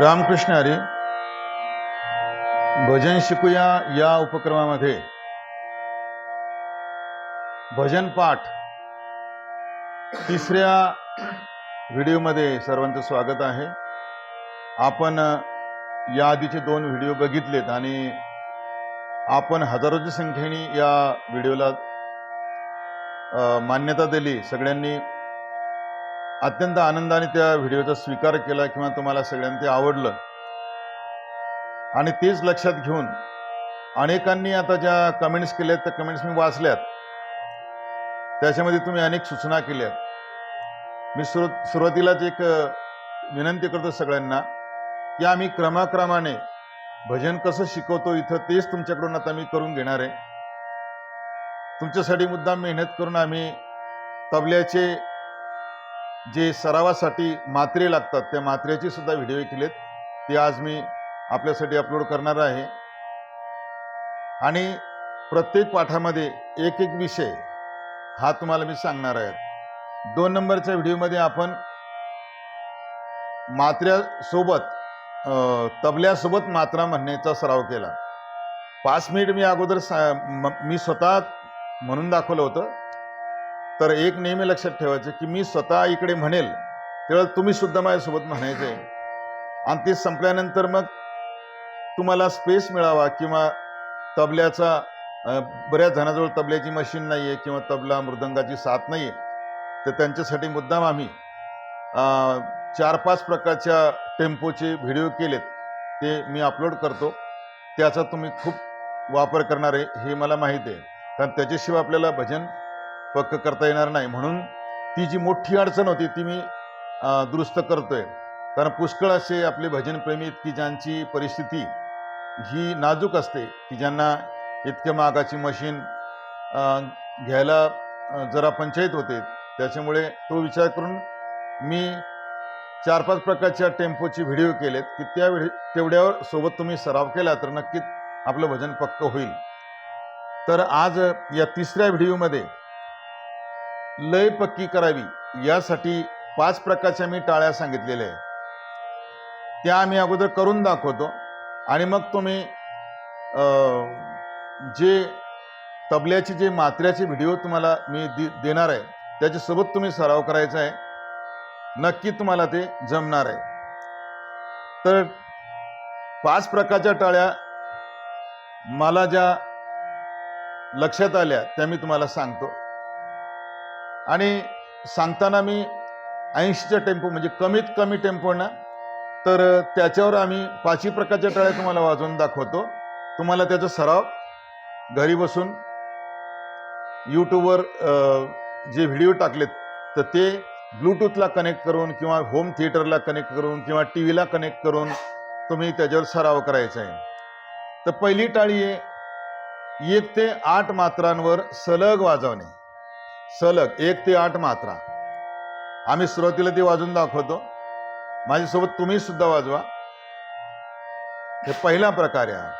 रामकृष्ण हरी भजन शिकूया या उपक्रमामध्ये. भजन पाठ तिसऱ्या व्हिडिओमध्ये सर्वांचं स्वागत आहे. आपण या आधीचे दोन व्हिडिओ बघितलेत आणि आपण हजारोच्या संख्येने या व्हिडिओला मान्यता दिली. सगळ्यांनी अत्यंत आनंदाने त्या व्हिडिओचा स्वीकार केला किंवा तुम्हाला सगळ्यांना ते आवडलं. आणि तेच लक्षात घेऊन अनेकांनी आता ज्या कमेंट्स केल्यात त्या कमेंट्स मी वाचल्यात. त्याच्यामध्ये तुम्ही अनेक सूचना केल्यात. मी सुरू सुरुवातीलाच एक विनंती करतो सगळ्यांना की आम्ही क्रमाक्रमाने भजन कसं शिकवतो इथं तेच तुमच्याकडून आता मी करून घेणार आहे. तुमच्यासाठी मुद्दाम मेहनत करून आम्ही तबल्याचे जे सरावासाठी मात्रे लागतात त्या मात्रेची सुद्धा व्हिडिओ केलेत. ते आज मी आपल्यासाठी अपलोड करणार आहे. आणि प्रत्येक पाठामध्ये एक एक विषय हा तुम्हाला मी सांगणार आहे. दोन नंबरच्या व्हिडिओमध्ये आपण मात्र्यासोबत तबल्यासोबत मात्रा म्हणण्याचा सराव केला. पाच मिनिट मी अगोदर सा म- मी स्वतः म्हणून दाखवलं होतं. तर एक नेहमी लक्षात ठेवायचं की मी स्वतः इकडे म्हणेल तेव्हा तुम्ही सुद्धा माझ्यासोबत म्हणायचं. आहे आणि ते संपल्यानंतर मग तुम्हाला स्पेस मिळावा किंवा तबल्याचा बऱ्याच जणाजवळ तबल्याची मशीन नाही आहे किंवा तबला मृदंगाची साथ नाही आहे तर त्यांच्यासाठी मुद्दाम आम्ही चार पाच प्रकारच्या टेम्पोचे व्हिडिओ केलेत. ते मी अपलोड करतो. त्याचा तुम्ही खूप वापर करणार आहे हे मला माहीत आहे. कारण त्याच्याशिवाय आपल्याला भजन पक्क करता येणार नाही. म्हणून ती जी मोठी अडचण होती ती मी दुरुस्त करतोय. कारण पुष्कळ असे आपले भजनप्रेमी की ज्यांची परिस्थिती ही नाजूक असते की ज्यांना इतक्या महागाची मशीन घ्यायला जरा पंचायत होते. त्याच्यामुळे तो विचार करून मी चार पाच प्रकारच्या टेम्पोचे व्हिडिओ केलेत की त्या तेवढ्यावर सोबत तुम्ही सराव केला तर नक्कीच आपलं भजन पक्क होईल. तर आज या तिसऱ्या व्हिडिओमध्ये लय पक्की करावी. यासाठी पाच प्रकारच्या मी टाळ्या सांगितलेल्या आहे त्या आम्ही अगोदर करून दाखवतो. आणि मग तुम्ही जे तबल्याचे जे मात्र्याचे व्हिडिओ तुम्हाला मी दे देणार आहे त्याच्यासोबत तुम्ही सराव करायचा आहे. नक्की तुम्हाला ते जमणार आहे. तर पाच प्रकारच्या टाळ्या मला ज्या लक्षात आल्या त्या मी तुम्हाला सांगतो. आणि सांगताना मी ऐंशीच्या टेम्पो म्हणजे कमीत कमी टेम्पो ना तर त्याच्यावर आम्ही पाचही प्रकारच्या टाळ्या तुम्हाला वाजवून दाखवतो. तुम्हाला त्याचा सराव घरी बसून यूट्यूबवर जे व्हिडिओ टाकलेत तर ते ब्लूटूथला कनेक्ट करून किंवा होम थिएटरला कनेक्ट करून किंवा टी व्हीला कनेक्ट करून तुम्ही त्याच्यावर सराव करायचा आहे. तर पहिली टाळी आहे एक ते आठ मात्रांवर सलग वाजवणे. सलग एक ते आठ मात्रा. आम्ही सुरुवातीला ती वाजून दाखवतो. माझ्यासोबत तुम्ही सुद्धा वाजवा. हे पहिला प्रकार आहे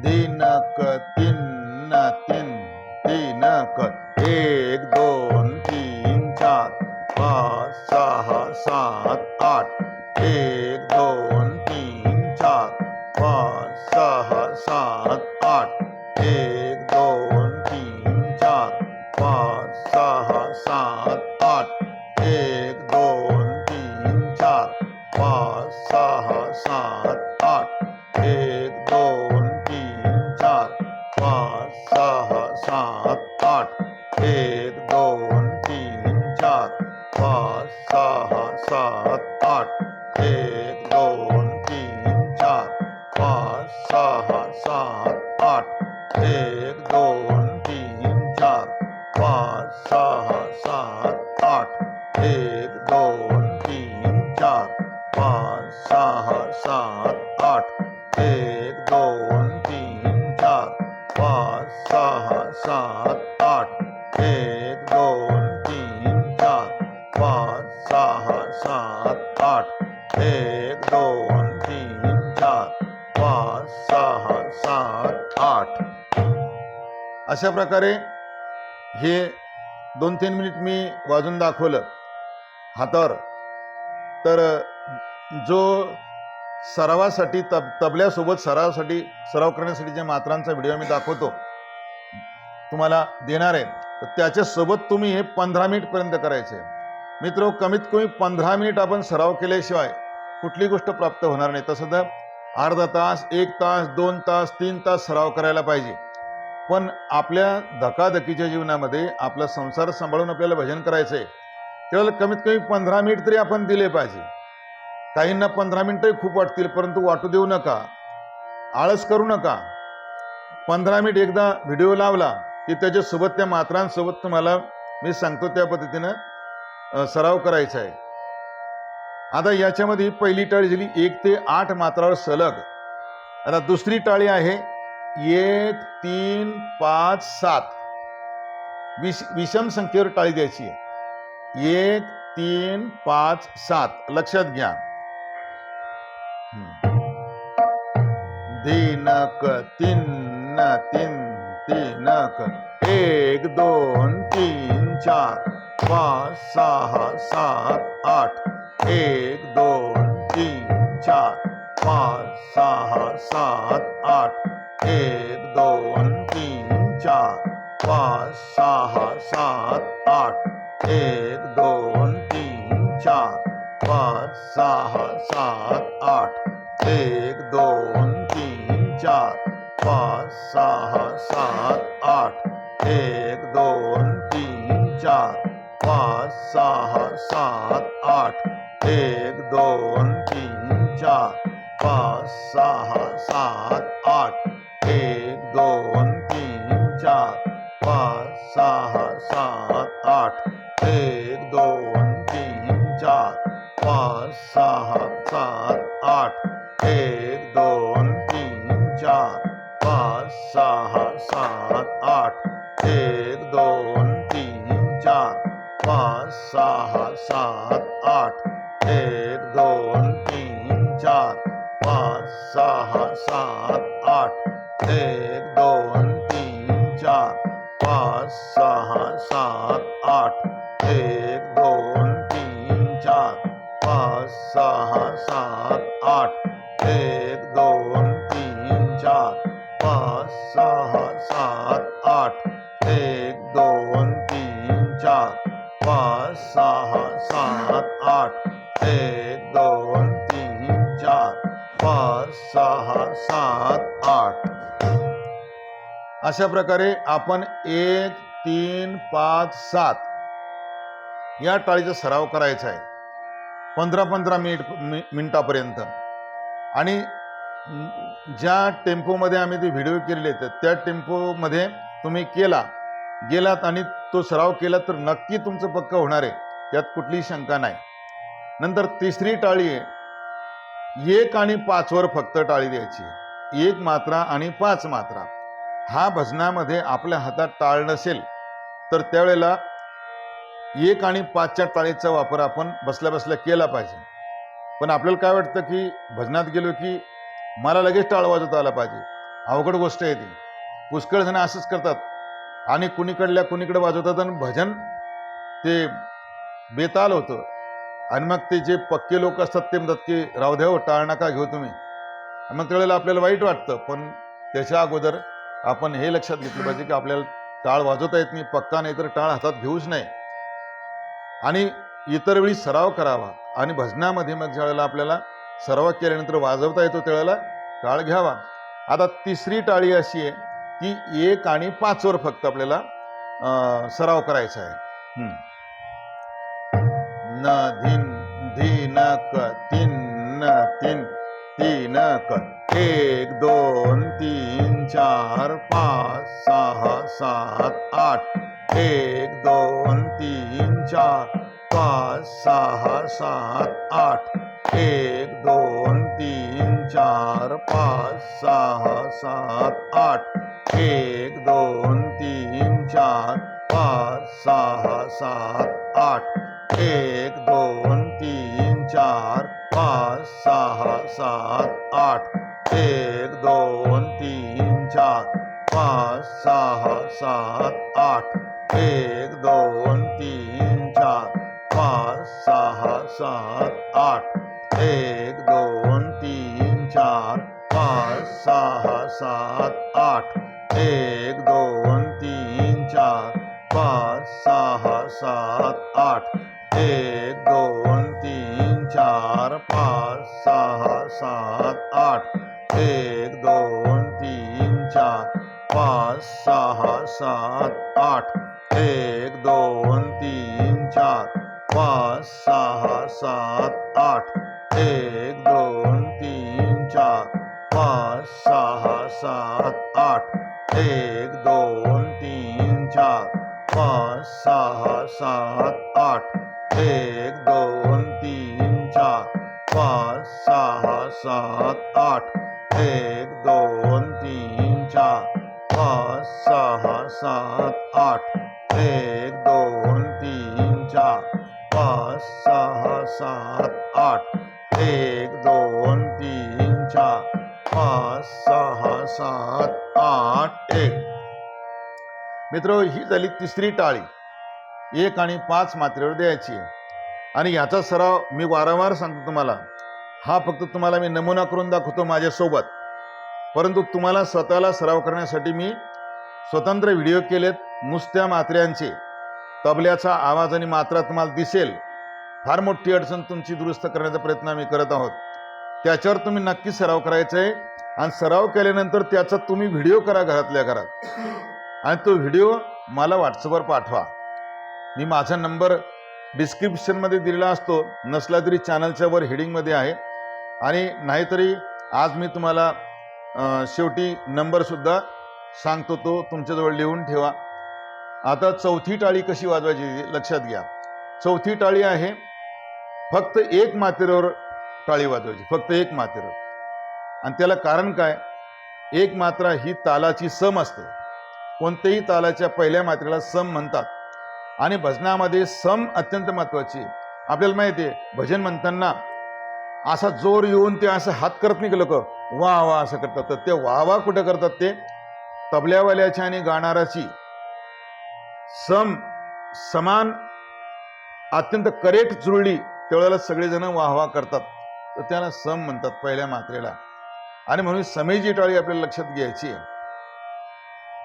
दिन क तीन तीन तीन क एक दोन तीन चार पाच सहा सात आठ एक दोन सहा सात आठ. एक दोन तीन चार. पाच सहा सात आठ. एक दोन तीन चार. पाच सहा सात आठ. एक दोन तीन चार. पाच सहा सात आठ. अशा प्रकारे हे दोन तीन मिनिट मी वाजून दाखवलं. हातावर तर जो सरावासाठी तब तबल्यासोबत सरावासाठी सराव करण्यासाठी ज्या मात्रांचा व्हिडिओ मी दाखवतो तुम्हाला देणार आहे तर त्याच्यासोबत तुम्ही हे पंधरा मिनिटपर्यंत करायचे. मित्र कमीत कमी पंधरा मिनिट आपण सराव केल्याशिवाय कुठली गोष्ट प्राप्त होणार नाही. तसं तर अर्धा तास एक तास दोन तास तीन तास सराव करायला पाहिजे. पण आपल्या धकाधकीच्या जीवनामध्ये आपला संसार सांभाळून आपल्याला भजन करायचं आहे त्यावेळेला कमीत कमी पंधरा मिनिट तरी आपण दिले पाहिजे. काहींना पंधरा मिनिटही खूप वाटतील परंतु वाटू देऊ नका. आळस करू नका. पंधरा मिनिट एकदा व्हिडिओ लावला की त्याच्यासोबत त्या मात्रांसोबत तुम्हाला मी सांगतो त्या पद्धतीनं सराव करायचा आहे. आता याच्यामध्ये पहिली टाळी झाली एक ते आठ मात्रावर सलग. आता दुसरी टाळी आहे एक तीन पाच सात. विष विषम संख्येवर टाळी द्यायची आहे. एक तीन पाच सात. लक्षात घ्या. दिनक, तीन तीन तीनक, एक, दोन, तीन, चार, पाच, सहा, सात, आठ, एक, दोन, तीन, चार, पाच, सहा, सात, आठ, एक, दोन, तीन, चार, पाच, सहा, सात সাত আট पाच सहा सात आठ एक दोन तीन चार पाच सहा सात आठ एक दोन तीन चार पाच सहा सात आठ. अशा प्रकारे आपण एक तीन पाच सात या टाळीचा सराव करायचा आहे. पंधरा पंधरा मिनिट मिनिटापर्यंत. आणि ज्या टेम्पोमध्ये आम्ही ते व्हिडिओ केलेले आहेत त्या टेम्पोमध्ये तुम्ही केला. गेलात आणि तो सराव केला तर नक्की तुमचं पक्क होणार आहे. त्यात कुठलीही शंका नाही. नंतर तिसरी टाळी आहे. एक आणि पाचवर फक्त टाळी द्यायची एक मात्रा आणि पाच मात्रा. हा भजनामध्ये आपल्या हातात टाळ नसेल तर त्यावेळेला एक आणि पाचच्या टाळीचा वापर आपण बसल्या बसल्या केला पाहिजे. पण आपल्याला काय वाटतं की भजनात गेलो की मला लगेच टाळ वाजवता आला पाहिजे. अवघड गोष्ट आहे ती. पुष्कळ जण असंच करतात. आणि कुणीकडल्या कुणीकडे वाजवतात आणि भजन ते बेताल होतं. आणि मग ते जे पक्के लोक असतात ते म्हणतात की रावदेव हो, टाळ नका घेऊ तुम्ही. मग त्यावेळेला आपल्याला वाईट वाटतं. पण त्याच्या अगोदर आपण हे लक्षात घेतलं पाहिजे की आपल्याला टाळ वाजवता येत नाही. पक्का नाही तर टाळ हातात घेऊच नाही. आणि इतर वेळी सराव करावा. आणि भजनामध्ये मग ज्यावेळेला आपल्याला सराव केल्यानंतर वाजवता येतो त्यावेळेला टाळ घ्यावा. आता तिसरी टाळी अशी आहे की एक आणि पाचवर फक्त आपल्याला सराव करायचा आहे. न धिन धिनक तीन न तीन तीन क एक दोन तीन चार पाच सहा सात आठ एक दोन तीन चार पाच सहा सात आठ. एक दोन तीन, चार, पाच सहा सात, आठ। एक दोन तीन, चार, पाच सहा सात, आठ। एक दोन तीन, चार, पाच सहा सात, आठ। एक दोन तीन, चार, पाच सहा सात, आठ। एक दोन तीन, चार, पाच सहा सात, आठ। एक दोन तीन, चार, पाच सहा सात, आठ। एक दोन तीन, चार, पाच सहा सात, आठ। एक दोन तीन, चार, पाच सहा सात, आठ। एक दोन तीन, चार, पाच सहा सात, आठ। एक दोन तीन, चार, पाच सहा सात चार, पाँच सहा सात, आठ, एक, दो, तीन, चार, पाँच सहा सात, आठ, एक, दो, तीन, चार, पाँच सहा सात मित्र ही झाली तिसरी टाळी. एक आणि पाच मात्रेवर द्यायची आणि याचा सराव मी वारंवार सांगतो तुम्हाला. हा फक्त तुम्हाला मी नमुना करून दाखवतो माझ्यासोबत. परंतु तुम्हाला स्वतःला सराव करण्यासाठी मी स्वतंत्र व्हिडिओ केलेत नुसत्या मात्र्यांचे. तबल्याचा आवाज आणि मात्रा तुम्हाला दिसेल. फार मोठी अडचण तुमची दुरुस्त करण्याचा प्रयत्न आम्ही करत आहोत. त्याच्यावर तुम्ही नक्की सराव करायचा आहे आणि सराव केल्यानंतर त्याचा तुम्ही व्हिडिओ करा घरातल्या घरात. आणि तो व्हिडिओ मला व्हॉट्सअपवर पाठवा. मी माझा नंबर डिस्क्रिप्शनमध्ये दिलेला असतो नसला तरी चॅनलच्या वर हेडिंगमध्ये आहे. आणि नाहीतरी आज मी तुम्हाला शेवटी नंबरसुद्धा सांगतो तो तुमच्याजवळ लिहून ठेवा. आता चौथी टाळी कशी वाजवायची लक्षात घ्या. चौथी टाळी आहे फक्त एक मातेवर टाळी वाजवायची फक्त एक मातेवर आणि त्याला कारण काय? एक मात्रा ही तालाची सम असते. कोणत्याही तालाच्या पहिल्या मात्रेला सम म्हणतात. आणि भजनामध्ये सम अत्यंत महत्वाची आपल्याला माहिती आहे भजन म्हणताना असा जोर येऊन ते असं हात करत नाही लोक? वा वा असं करतात. तर ते वा वा कुठं करतात ते? तबल्यावाल्याची आणि गाणाराची सम समान अत्यंत करेक्ट जुळली त्यावेळेला सगळेजण वाह वाह करतात. तर त्याला सम म्हणतात पहिल्या मात्रेला. आणि म्हणून समेची टाळी आपल्याला लक्षात घ्यायची आहे.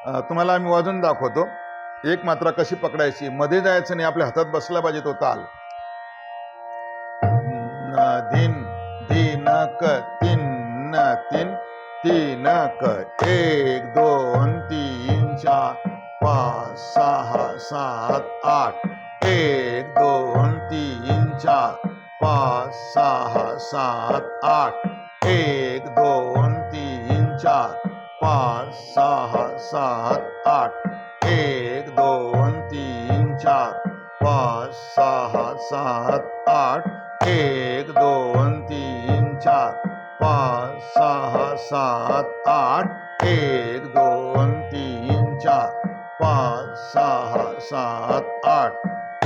तुम्हाला आम्ही वाजून दाखवतो. एक मात्रा कशी पकडायची? मध्ये जायचं नाही आपल्या हातात बसला पाहिजे तो ताल. न दिन दिन क तीन न तीन तीन क एक दोन तीन चार पाच सहा सात आठ एक दोन तीन चार पाच सहा सात आठ एक दोन तीन चार पाच सहा सात आठ। एक दोन तीन, चार। पाच सहा सात आठ। एक दोन तीन, चार। पाच सहा सात आठ। एक दोन तीन, चार। पाच सहा सात आठ।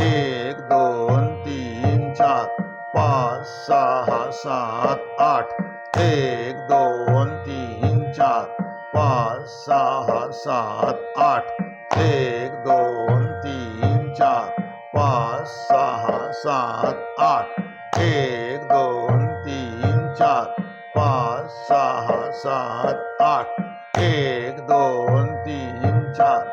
एक दोन तीन, चार। पाच सहा सात आठ। एक सहा सात आठ एक दोन तीन चार पाच सहा सात आठ एक दोन तीन चार पाच सहा सात आठ एक दोन तीन चार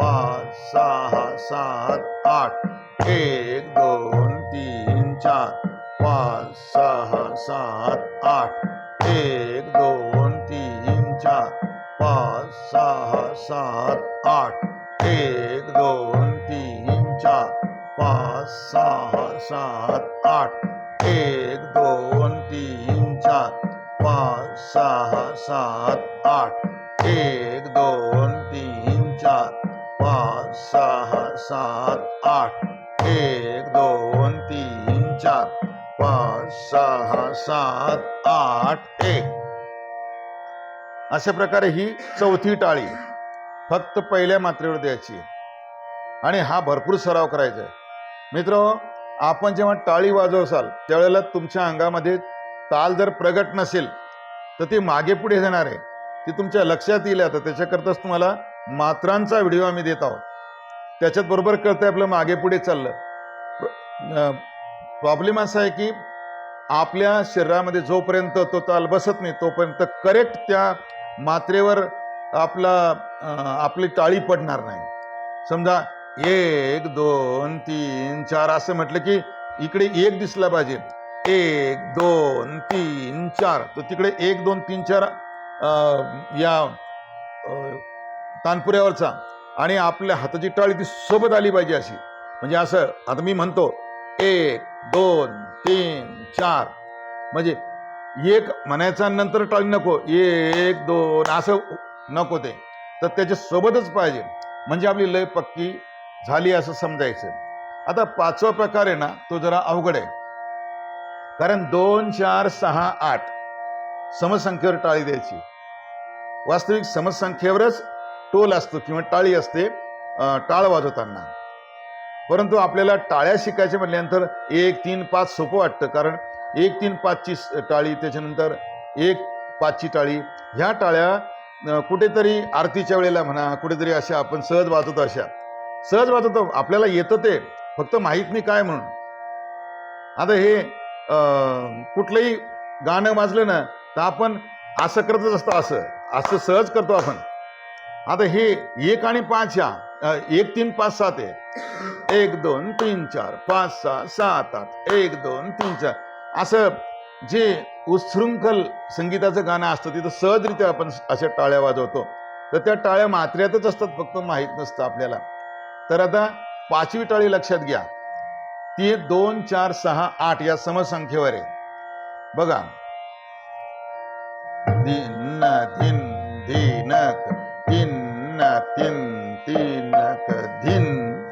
पाच सहा सात आठ एक दोन तीन चार पाच सहा सात आठ एक सात आठ एक दोन तीन चार पाच सहा सात आठ एक दोन तीन चार पाच सहा सात आठ एक दोन तीन चार पाच सहा सात आठ एक दोन तीन चार पाच सहा सात आठ एक. अशा प्रकारे ही चौथी टाळी. फक्त पहिल्या मात्रेवर द्यायची. आणि हा भरपूर सराव करायचा आहे. मित्र आपण जेव्हा टाळी वाजवसाल त्यावेळेला तुमच्या अंगामध्ये ताल जर प्रगट नसेल तर ती मागे पुढे जाणार आहे. ती तुमच्या लक्षात येईल आता. त्याच्याकरताच तुम्हाला मात्रांचा व्हिडिओ आम्ही देत आहोत. त्याच्यात बरोबर कळतंय आपलं मागे पुढे चाललं. प्रॉब्लेम असा आहे की आपल्या शरीरामध्ये जोपर्यंत तो ताल बसत नाही तोपर्यंत करेक्ट त्या मात्रेवर आपला आपली टाळी पडणार नाही. समजा एक दोन तीन चार असं म्हटलं की इकडे एक दिसला पाहिजे. एक दोन तीन चार. तर तिकडे एक दोन तीन चार या तानपुऱ्यावरचा. आणि आपल्या हाताची टाळी ती सोबत आली पाहिजे अशी. म्हणजे असं आता मी म्हणतो एक दोन तीन चार. म्हणजे एक म्हणायचा नंतर टाळी नको. एक दोन असं नको ते. तर त्याच्या सोबतच पाहिजे. म्हणजे आपली लय पक्की झाली असं समजायचं. आता पाचवा प्रकार आहे ना तो जरा अवघड आहे. कारण दोन चार सहा आठ समसंख्येवर टाळी द्यायची. वास्तविक समसंख्येवरच टोल असतो किंवा टाळी असते टाळ वाजवताना. परंतु आपल्याला टाळ्या शिकायच्या म्हटल्यानंतर एक तीन पाच सोपं वाटतं. कारण एक तीन पाचची टाळी त्याच्यानंतर एक पाचची टाळी ह्या टाळ्या कुठेतरी आरतीच्या वेळेला म्हणा कुठेतरी अशा आपण सहज वाचतो अशा. सहज वाजवतो आपल्याला येतं ते. फक्त माहीत नाही काय म्हणून. आता हे अं, कुठलंही गाणं वाजलं ना तर आपण असं करतच असतो असं. असं सहज करतो आपण. आता हे एक आणि पाच ह्या एक तीन पाच सात आहे एक दोन तीन चार पाच सहा सात आठ. एक दोन तीन चार. असं जे उच्छृंखल संगीताचं गाणं असतं तिथं सहजरित्या आपण अशा टाळ्या वाजवतो. तर त्या टाळ्या मात्र्यातच असतात फक्त माहीत नसतं आपल्याला. तर आता पाचवी टाळी लक्षात घ्या. ती दोन चार सहा आठ या समसंख्येवर आहे. बघा. दिन दिन दिनक तीन तीन तीनक धिन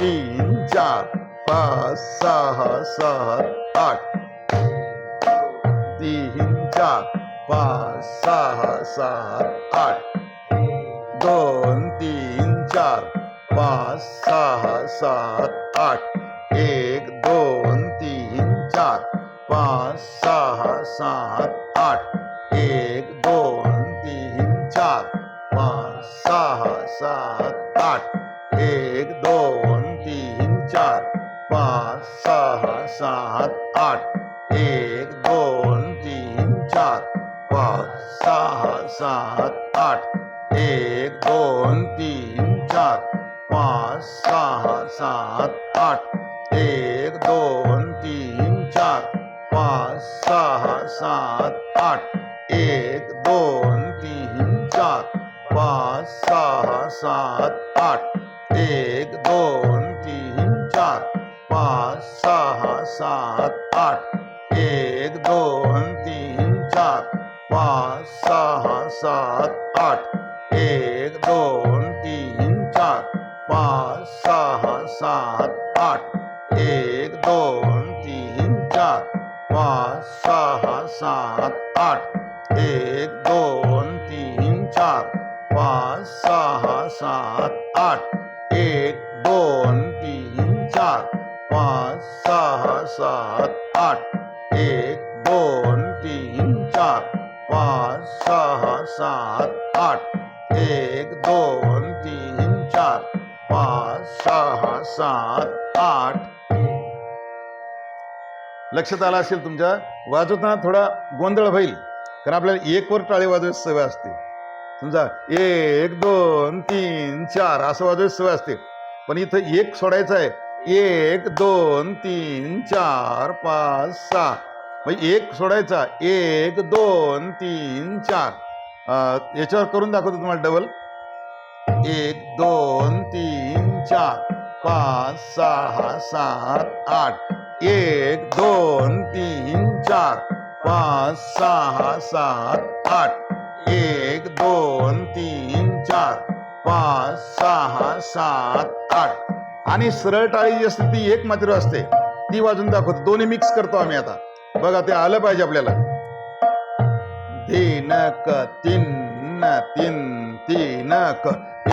तीन चार पाच सहा सहा आठ. चार पाच सहा सात आठ दोन तीन चार पाच सहा सात आठ एक दोन तीन चार पाच सहा सात आठ एक दोन तीन चार पाच सहा सात आठ एक दोन तीन चार पाच सहा सात आठ एक पाच सहा सात आठ एक दोन तीन, चार, पाच सहा सात, आठ, एक दोन तीन, चार, पाच सहा सात, आठ, एक दोन तीन, चार, पाच सहा सात आठ एक दोन तीन चार पाच सहा सात, आठ सात, आठ, एक दोन तीन, चार, पाच सहा सात, आठ, एक दोन तीन, चार, पाच सहा सात, आठ, एक दोन तीन, चार, पाच सहा सात, आठ, एक दोन तीन, चार, पाच सहा सात, आठ सात आठ एक दोन तीन चार पाच सहा सात आठ. लक्षात आलं असेल तुमच्या? वाजवताना थोडा गोंधळ होईल कारण आपल्याला एक वर टाळे वाजवायची सवय असते. समजा एक दोन तीन चार असं वाजवायची सवय असते. पण इथं एक सोडायचं आहे. एक दोन तीन चार पाच सहा. म्हणजे एक सोडायचा. एक दोन तीन चार. याच्यावर करून दाखवतो तुम्हाला डबल एक दोन तीन चार पाच सहा सात आठ. एक दोन तीन चार पाच सहा सात आठ. एक दोन तीन चार पाच सहा सात आठ. आणि सरळ टाळी जी असते ती एक मात्र असते. ती वाजून दाखवतो. दोन्ही मिक्स करतो आम्ही आता. बघा ते आलं पाहिजे आपल्याला. तीनक तीन तीन तीनक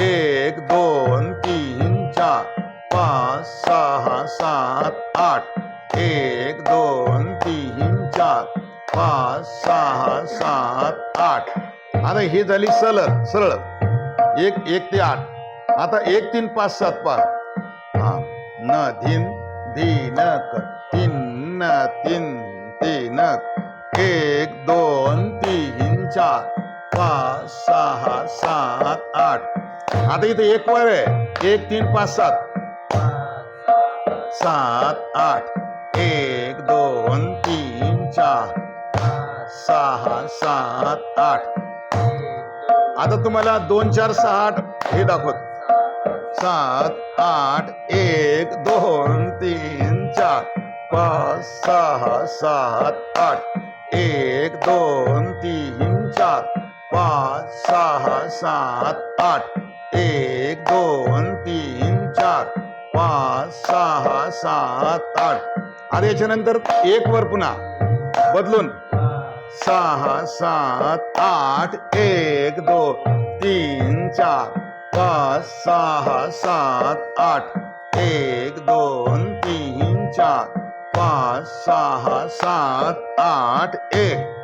एक दोन तीन चार पाच सहा सात आठ एक दोन तीन चार पाच सहा सात आठ. आता ही झाली सलग सरळ. एक एक ते आठ. आता एक तीन पाच सात पाच. हा. न धीन धीनक तीन न तीन तीन एक दोन चार पाच सहा सात आठ. आता इथे एक वर आहे. एक तीन पाच सात. सात आठ. एक दोन तीन चार. सहा सात आठ. आता तुम्हाला दोन चार सहा आठ हे दाखवत. सात आठ. एक दोन तीन चार. पाच सहा सात आठ. एक दोन तीन चार पाच सहा सात, आठ, एक दोन तीन, चार, पाच सहा सात, आठ। आणि याच्यानंतर एक वर पुन्हा बदलून सहा सात, आठ, एक दोन तीन, चार, पाच सहा सात, आठ, एक दोन तीन, चार, पाच सहा सात, आठ, एक।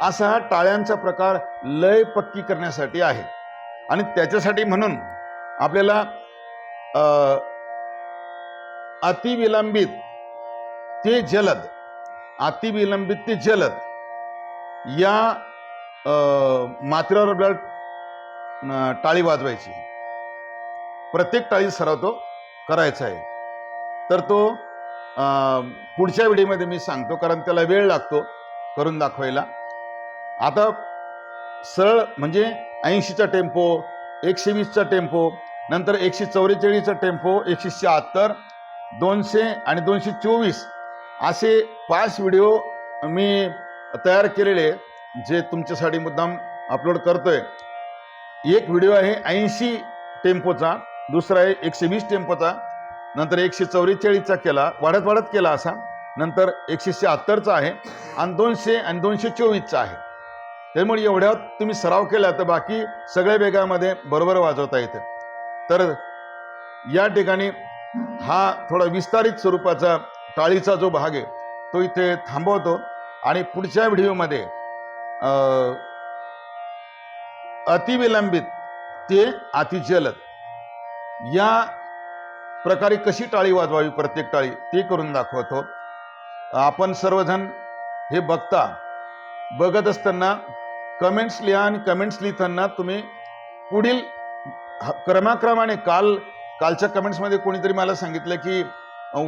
असा हा टाळ्यांचा प्रकार लय पक्की करण्यासाठी आहे. आणि त्याच्यासाठी म्हणून आपल्याला अतिविलंबित ते जलद अतिविलंबित ते जलद या अ, मात्रेवर आपल्याला टाळी वाजवायची. प्रत्येक टाळी सराव तो करायचा आहे. तर तो पुढच्या व्हिडिओमध्ये मी सांगतो कारण त्याला वेळ लागतो करून दाखवायला. आता सरळ म्हणजे ऐंशीचा टेम्पो एकशे वीसचा टेम्पो नंतर एकशे चौवेचाळीसचा टेम्पो एकशे शहात्तर दोनशे आणि दोनशे चोवीस असे पाच व्हिडिओ मी तयार केलेले जे तुमच्यासाठी मुद्दाम अपलोड करतोय. एक व्हिडिओ आहे ऐंशी टेम्पोचा दुसरा आहे एकशे वीस टेम्पोचा नंतर एकशे चौवेचाळीसचा केला वाढत वाढत केला असा नंतर एकशे शहात्तरचा आहे आणि दोनशे आणि दोनशे चोवीसचा आहे. त्यामुळे एवढ्यात तुम्ही सराव केला तर बाकी सगळ्या वेगामध्ये बरोबर वाजवता येतं. तर या ठिकाणी हा थोडा विस्तारित स्वरूपाचा टाळीचा जो भाग आहे तो इथे थांबवतो आणि पुढच्या व्हिडिओमध्ये अं, अतिविलंबित ते अतिजलद या प्रकारे कशी टाळी वाजवावी प्रत्येक टाळी ते करून दाखवतो. आपण सर्वजण हे बघता बघत असताना कमेंट्स लिहा आणि कमेंट्स लिहिताना तुम्ही पुढील क्रमाक्रमाने काल कालच्या कमेंट्समध्ये कोणीतरी मला सांगितलं की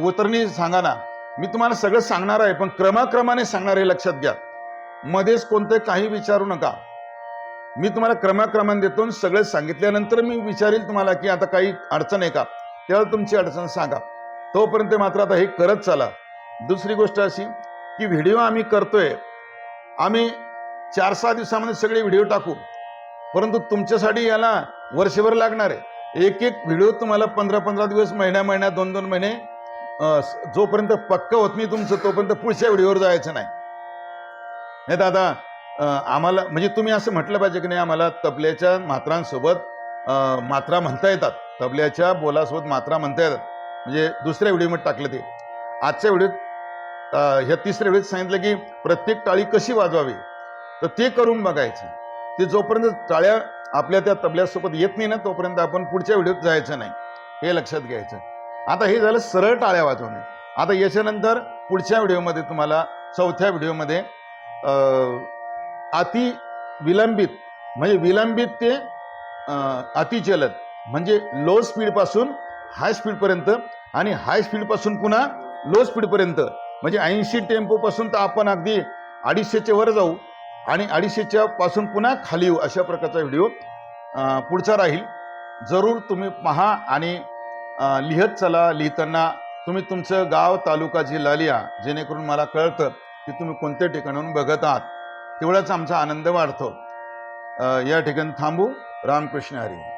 उतरणी सांगा ना. मी तुम्हाला सगळं सांगणार आहे पण क्रमाक्रमाने सांगणार हे लक्षात घ्या. मध्येच कोणतं काही विचारू नका. मी तुम्हाला क्रमाक्रमाने देतो सगळं सांगितल्यानंतर मी विचारील तुम्हाला की आता काही अडचण आहे का? त्यावेळेला तुमची अडचण सांगा. तोपर्यंत मात्र आता हे करत चाला. दुसरी गोष्ट अशी की व्हिडिओ आम्ही करतोय. आम्ही चार सहा दिवसामध्ये सगळे व्हिडिओ टाकू. परंतु तुमच्यासाठी याला वर्षभर लागणार आहे. एक एक व्हिडिओ तुम्हाला पंधरा पंधरा दिवस महिन्या महिन्या दोन दोन महिने जोपर्यंत पक्क होत नाही तुमचं तोपर्यंत पुढच्या व्हिडिओवर जायचं नाही. नाही दादा आम्हाला म्हणजे तुम्ही असं म्हटलं पाहिजे की नाही आम्हाला तबल्याच्या मात्रांसोबत मात्रा म्हणता येतात. तबल्याच्या बोलासोबत मात्रा म्हणता येतात. म्हणजे दुसऱ्या व्हिडिओमध्ये टाकलं ते. आजच्या व्हिडिओत ह्या तिसऱ्या व्हिडिओत सांगितलं की प्रत्येक टाळी कशी वाजवावी? तर ते करून बघायचं. ते जोपर्यंत टाळ्या आपल्या त्या तबल्यासोबत येत नाही ना तोपर्यंत आपण पुढच्या व्हिडिओत जायचं नाही. हे लक्षात घ्यायचं. आता हे झालं सरळ टाळ्या वाजवणे. आता याच्यानंतर पुढच्या व्हिडिओमध्ये तुम्हाला चौथ्या व्हिडिओमध्ये अति विलंबित म्हणजे विलंबित ते अतिचलत म्हणजे लो स्पीडपासून हाय स्पीडपर्यंत आणि हाय स्पीडपासून पुन्हा लो स्पीडपर्यंत म्हणजे ऐंशी टेम्पोपासून तर आपण अगदी अडीचशेच्या वर जाऊ. आणि अडीचशेच्या पासून पुन्हा खाली येऊ अशा प्रकारचा व्हिडिओ पुढचा राहील. जरूर तुम्ही पहा आणि लिहत चला. लिहिताना तुम्ही तुमचं गाव तालुका जिल्हा लिहा जेणेकरून मला कळतं की तुम्ही कोणत्या ठिकाणाहून बघत आहात. तेवढाच आमचा आनंद वाढतो. या ठिकाणी थांबू. रामकृष्ण हरी.